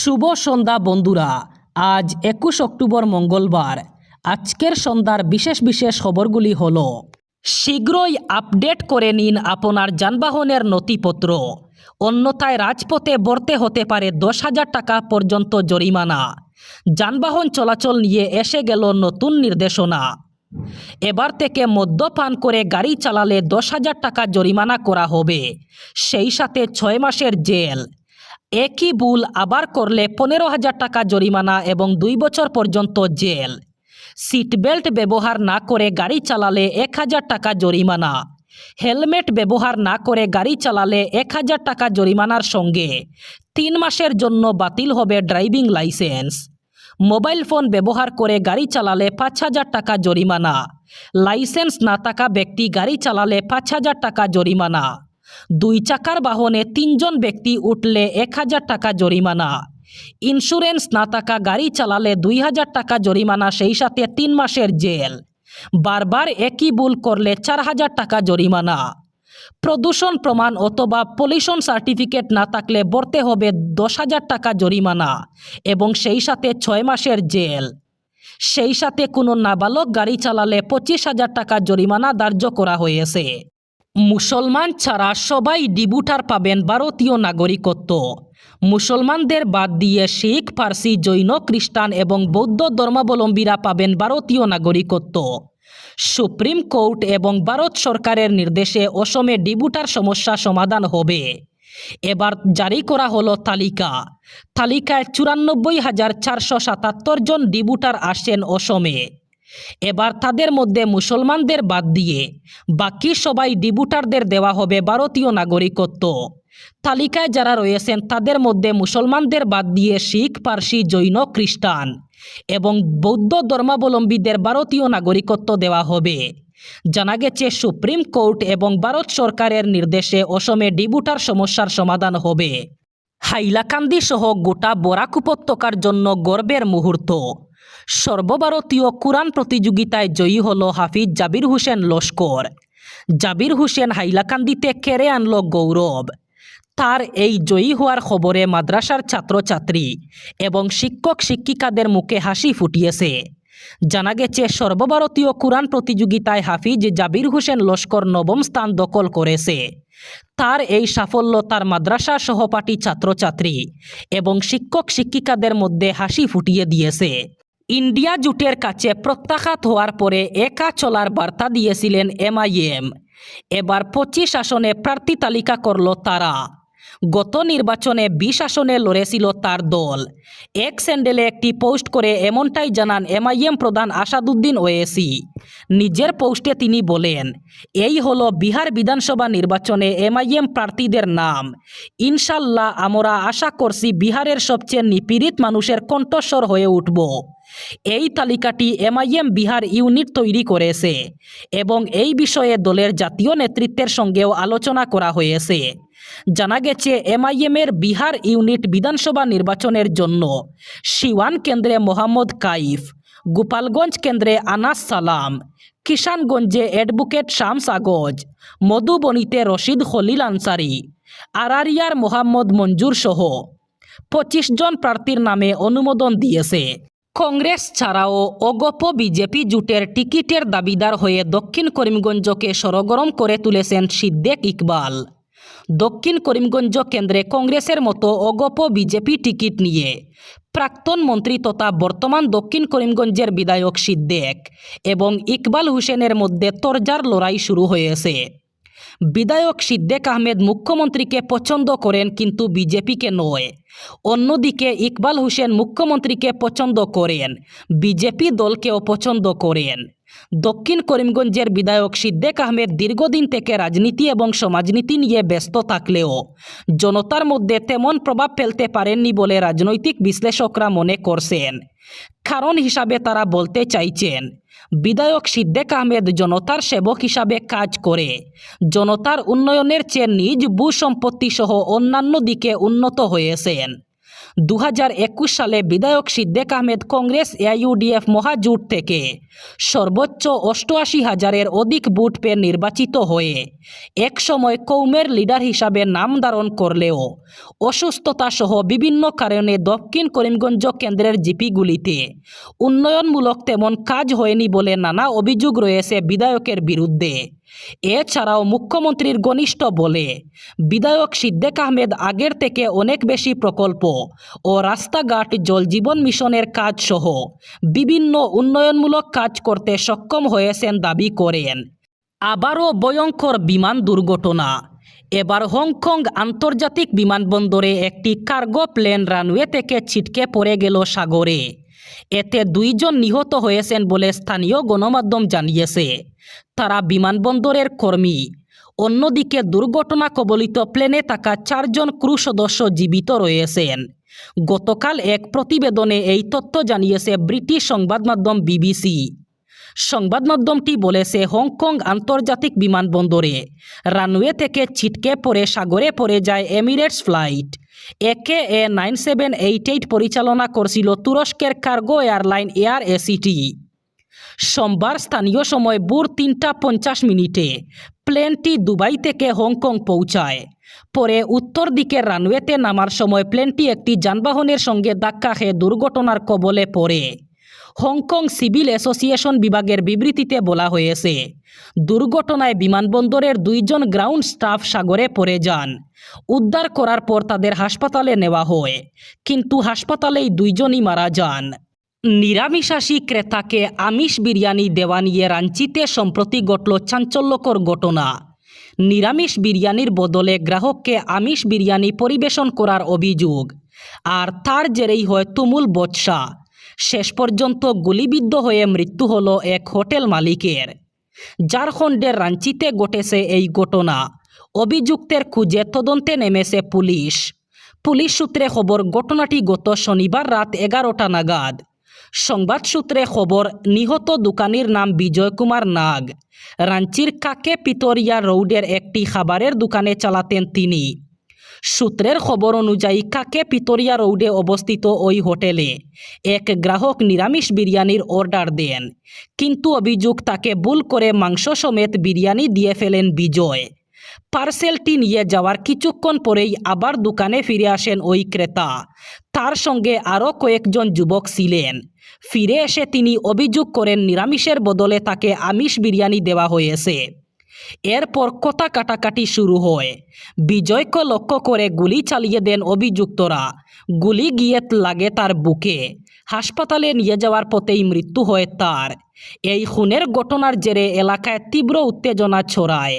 শুভ সন্ধ্যা বন্ধুরা। আজ একুশ অক্টোবর মঙ্গলবার। আজকের সন্ধ্যার বিশেষ বিশেষ খবরগুলি হল, শীঘ্রই আপডেট করে নিন আপনার যানবাহনের নথিপত্র। অন্যথায় রাজপথে বর্তে হতে পারে দশ হাজার টাকা পর্যন্ত জরিমানা। যানবাহন চলাচল নিয়ে এসে গেল নতুন নির্দেশনা। এবার থেকে মদ্যপান করে গাড়ি চালালে দশ হাজার টাকা জরিমানা করা হবে। সেই সাথে ছয় মাসের জেল। একই ভুল আবার করলে পনেরো হাজার টাকা জরিমানা এবং দুই বছর পর্যন্ত জেল। সিট বেল্ট ব্যবহার না করে গাড়ি চালালে এক হাজার টাকা জরিমানা। হেলমেট ব্যবহার না করে গাড়ি চালালে এক হাজার টাকা জরিমানার সঙ্গে তিন মাসের জন্য বাতিল হবে ড্রাইভিং লাইসেন্স। মোবাইল ফোন ব্যবহার করে গাড়ি চালালে পাঁচ হাজার টাকা জরিমানা। লাইসেন্স না থাকা ব্যক্তি গাড়ি চালালে পাঁচ হাজার টাকা জরিমানা। দুই চাকার বাহনে তিনজন ব্যক্তি উঠলে এক হাজার টাকা জরিমানা। ইন্স্যুরেন্স না থাকা গাড়ি চালালে দুই হাজার টাকা জরিমানা, সেই সাথে তিন মাসের জেল। বারবার একই ভুল করলে চার হাজার টাকা জরিমানা। প্রদূষণ প্রমাণ অথবা পলিউশন সার্টিফিকেট না থাকলে বর্তে হবে দশ হাজার টাকা জরিমানা এবং সেই সাথে ছয় মাসের জেল। সেই সাথে কোনো নাবালক গাড়ি চালালে পঁচিশ হাজার টাকা জরিমানা ধার্য করা হয়েছে। মুসলমান ছাড়া সবাই ডিবুটার পাবেন ভারতীয় নাগরিকত্ব। মুসলমানদের বাদ দিয়ে শিখ, ফার্সি, জৈন, খ্রিস্টান এবং বৌদ্ধ ধর্মাবলম্বীরা পাবেন ভারতীয় নাগরিকত্ব। সুপ্রিম কোর্ট এবং ভারত সরকারের নির্দেশে অসমে ডিবুটার সমস্যা সমাধান হবে। এবার জারি করা হলো তালিকা। তালিকায় চুরানব্বই হাজার চারশো সাতাত্তর জন ডিবুটার আসেন অসমে। এবার তাদের মধ্যে মুসলমানদের বাদ দিয়ে বাকি সবাই ডিবুটারদের দেওয়া হবে ভারতীয় নাগরিকত্ব। তালিকায় যারা রয়েছেন, তাদের মধ্যে মুসলমানদের বাদ দিয়ে শিখ, পার্সি, জৈন, খ্রিস্টান এবং বৌদ্ধ ধর্মাবলম্বীদের ভারতীয় নাগরিকত্ব দেওয়া হবে। জানা গেছে, সুপ্রিম কোর্ট এবং ভারত সরকারের নির্দেশে অসমে ডিবুটার সমস্যার সমাধান হবে। হাইলাকান্দি সহ গোটা বরাক উপত্যকার জন্য গর্বের মুহূর্ত। সর্বভারতীয় কোরআন প্রতিযোগিতায় জয়ী হল হাফিজ জাবির হোসেন লস্কর। জাবির হোসেন হাইলাকান্দিতে কেড়ে আনল গৌরব। তার এই জয়ী হওয়ার খবরে মাদ্রাসার ছাত্রছাত্রী এবং শিক্ষক শিক্ষিকাদের মুখে হাসি ফুটিয়েছে। জানা গেছে, সর্বভারতীয় কোরআন প্রতিযোগিতায় হাফিজ জাবির হোসেন লস্কর নবম স্থান দখল করেছে। তার এই সাফল্য তার মাদ্রাসা সহপাঠী ছাত্রছাত্রী এবং শিক্ষক শিক্ষিকাদের মধ্যে হাসি ফুটিয়ে দিয়েছে। ইন্ডিয়া জোটের কাছে প্রত্যাঘাত হওয়ার পরে একা চলার বার্তা দিয়েছিলেন এমআইএম। এবার পঁচিশ আসনে প্রার্থী তালিকা করল তারা। গত নির্বাচনে বিশ আসনে লড়েছিল তার দল। এক স্যান্ডেলে একটি পোস্ট করে এমনটাই জানান এমআইএম প্রধান আসাদুদ্দিন ওয়েসি। নিজের পোস্টে তিনি বলেন, এই হলো বিহার বিধানসভা নির্বাচনে এমআইএম প্রার্থীদের নাম। ইনশাল্লাহ আমরা আশা করছি বিহারের সবচেয়ে নিপীড়িত মানুষের কণ্ঠস্বর হয়ে উঠব। এই তালিকাটি এমআইএম বিহার ইউনিট তৈরি করেছে এবং এই বিষয়ে দলের জাতীয় নেতৃত্বের সঙ্গেও আলোচনা করা হয়েছে। জানা গেছে এমআইএমের বিহার ইউনিট বিধানসভা নির্বাচনের জন্য সিওয়ান কেন্দ্রে মোহাম্মদ কাইফ, গোপালগঞ্জ কেন্দ্রে আনাস সালাম, কিষানগঞ্জে অ্যাডভোকেট শামস আগজ, মধুবনীতে রশিদ খলিল আনসারি, আরারিয়ার মোহাম্মদ মঞ্জুর সহ পঁচিশ জন প্রার্থীর নামে অনুমোদন দিয়েছে। কংগ্রেস ছাড়াও অগপ বিজেপি জোটের টিকিটের দাবিদার হয়ে দক্ষিণ করিমগঞ্জকে সরগরম করে তুলেছেন সিদ্দেক ইকবাল। দক্ষিণ করিমগঞ্জ কেন্দ্রে কংগ্রেসের মতো অগপ বিজেপি টিকিট নিয়ে প্রাক্তন মন্ত্রী তথা বর্তমান দক্ষিণ করিমগঞ্জের বিধায়ক সিদ্দেক এবং ইকবাল হোসেনের মধ্যে তরজার লড়াই শুরু হয়েছে। বিধায়ক সিদ্দেক আহমেদ মুখ্যমন্ত্রীকে পছন্দ করেন কিন্তু বিজেপিকে নয়। অন্যদিকে ইকবাল হোসেন মুখ্যমন্ত্রীকে পছন্দ করেন। বিজেপি দলকেও পছন্দ করেন। দক্ষিণ করিমগঞ্জের বিধায়ক সিদ্দেক আহমেদ দীর্ঘদিন থেকে রাজনীতি এবং সমাজনীতি নিয়ে ব্যস্ত থাকলেও জনতার মধ্যে তেমন প্রভাব ফেলতে পারেননি বলে রাজনৈতিক বিশ্লেষকরা মনে করছেন। কারণ হিসাবে তারা বলতে চাইছেন, বিধায়ক সিদ্দেক আহমেদ জনতার সেবক হিসাবে কাজ করে। জনতার উন্নয়নের চেয়ে নিজ ভূসম্পত্তি সহ অন্যান্য দিকে উন্নত হয়েছেন। দু একুশ সালে বিধায়ক সিদ্দেক আহমেদ কংগ্রেস, এআইইউডিএফ মহাজোট থেকে সর্বোচ্চ অষ্টআশি হাজারের অধিক বুট পেয়ে নির্বাচিত হয়ে এক সময় কৌমের লিডার হিসাবে নাম ধারণ করলেও অসুস্থতা সহ বিভিন্ন কারণে দক্ষিণ করিমগঞ্জ কেন্দ্রের জিপিগুলিতে উন্নয়নমূলক তেমন কাজ হয়নি বলে নানা অভিযোগ রয়েছে বিধায়কের বিরুদ্ধে। এছাড়াও মুখ্যমন্ত্রীর ঘনিষ্ঠ বলে, বিধায়ক সিদ্দেক আহমেদ আগের থেকে অনেক বেশি প্রকল্প ও রাস্তাঘাট জল জীবন মিশনের কাজ সহ বিভিন্ন উন্নয়নমূলক কাজ করতে সক্ষম হয়েছেন দাবি করেন। আবারও ভয়ঙ্কর বিমান দুর্ঘটনা। এবার হংকং আন্তর্জাতিক বিমানবন্দরে একটি কার্গো প্লেন রানওয়ে থেকে ছিটকে পড়ে গেল সাগরে। এতে দুইজন নিহত হয়েছেন বলে স্থানীয় গণমাধ্যম জানিয়েছে। তারা বিমানবন্দরের কর্মী। অন্যদিকে দুর্ঘটনা কবলিত প্লেনে থাকা চারজন ক্রু সদস্য জীবিত রয়েছেন। গতকাল এক প্রতিবেদনে এই তথ্য জানিয়েছে ব্রিটিশ সংবাদ মাধ্যম বিবিসি। সংবাদ মাধ্যমটি বলেছে, হংকং আন্তর্জাতিক বিমানবন্দরে রানওয়ে থেকে ছিটকে পড়ে, সাগরে পড়ে যায় এমিরেটস ফ্লাইট। একে A nine seven eight eight পরিচালনা করছিল তুরস্কের কার্গো এয়ারলাইন এয়ার এসিটি। সোমবার স্থানীয় সময় ভোর তিনটা পঞ্চাশ মিনিটে প্লেনটি দুবাই থেকে হংকং পৌঁছায়। পরে উত্তর দিকের রানওয়েতে নামার সময় প্লেনটি একটি যানবাহনের সঙ্গে ধাক্কা খেয়ে দুর্ঘটনার কবলে পড়ে। হংকং সিভিল অ্যাসোসিয়েশন বিভাগের বিবৃতিতে বলা হয়েছে, দুর্ঘটনায় বিমানবন্দরের দুইজন গ্রাউন্ড স্টাফ সাগরে পড়ে যান। উদ্ধার করার পর তাদের হাসপাতালে নেওয়া হয়, কিন্তু হাসপাতালেই দুইজনই মারা যান। নিরামিষাশী ক্রেতাকে আমিষ বিরিয়ানি দেওয়া নিয়ে রাঞ্চিতে সম্প্রতি ঘটল চাঞ্চল্যকর ঘটনা। নিরামিষ বিরিয়ানির বদলে গ্রাহককে আমিষ বিরিয়ানি পরিবেশন করার অভিযোগ, আর তার জেরেই হয় তুমুল বৎসা শেষ পর্যন্ত গুলিবিদ্ধ হয়ে মৃত্যু হল এক হোটেল মালিকের। ঝাড়খণ্ডের রাঞ্চিতে ঘটেছে এই ঘটনা। অভিযুক্তের খুঁজে তদন্তে নেমেছে পুলিশ। পুলিশ সূত্রে খবর, ঘটনাটি গত শনিবার রাত এগারোটা নাগাদ। সংবাদ সূত্রে খবর, নিহত দোকানির নাম বিজয় কুমার নাগ। রাঞ্চির কাকে পিতরিয়া রোডের একটি খাবারের দোকানে চালাতেন তিনি। সূত্রের খবর অনুযায়ী কাকে পিতরিয়া রোডে অবস্থিত ওই হোটেলে? এক গ্রাহক নিরামিষ বিরিয়ানির অর্ডার দেন। কিন্তু অভিযোগ তাকে ভুল করে মাংস সমেত বিরিয়ানি দিয়ে ফেলেন বিজয়। পার্সেলটি নিয়ে যাওয়ার কিছুক্ষণ পরেই আবার দোকানে ফিরে আসেন ওই ক্রেতা তার সঙ্গে আরও কয়েকজন যুবক ছিলেন। ফিরে এসে তিনি অভিযোগ করেন নিরামিষের বদলে তাকে আমিষ বিরিয়ানি দেওয়া হয়েছে এরপর কথা কাটাকাটি শুরু হয়। বিজয়কে লক্ষ্য করে গুলি চালিয়ে দেন অভিযুক্তরা। গুলি গিয়ে লাগে তার বুকে। হাসপাতালে নিয়ে যাওয়ার পথেই মৃত্যু হয় তার। এই খুনের ঘটনার জেরে এলাকায় তীব্র উত্তেজনা ছড়ায়।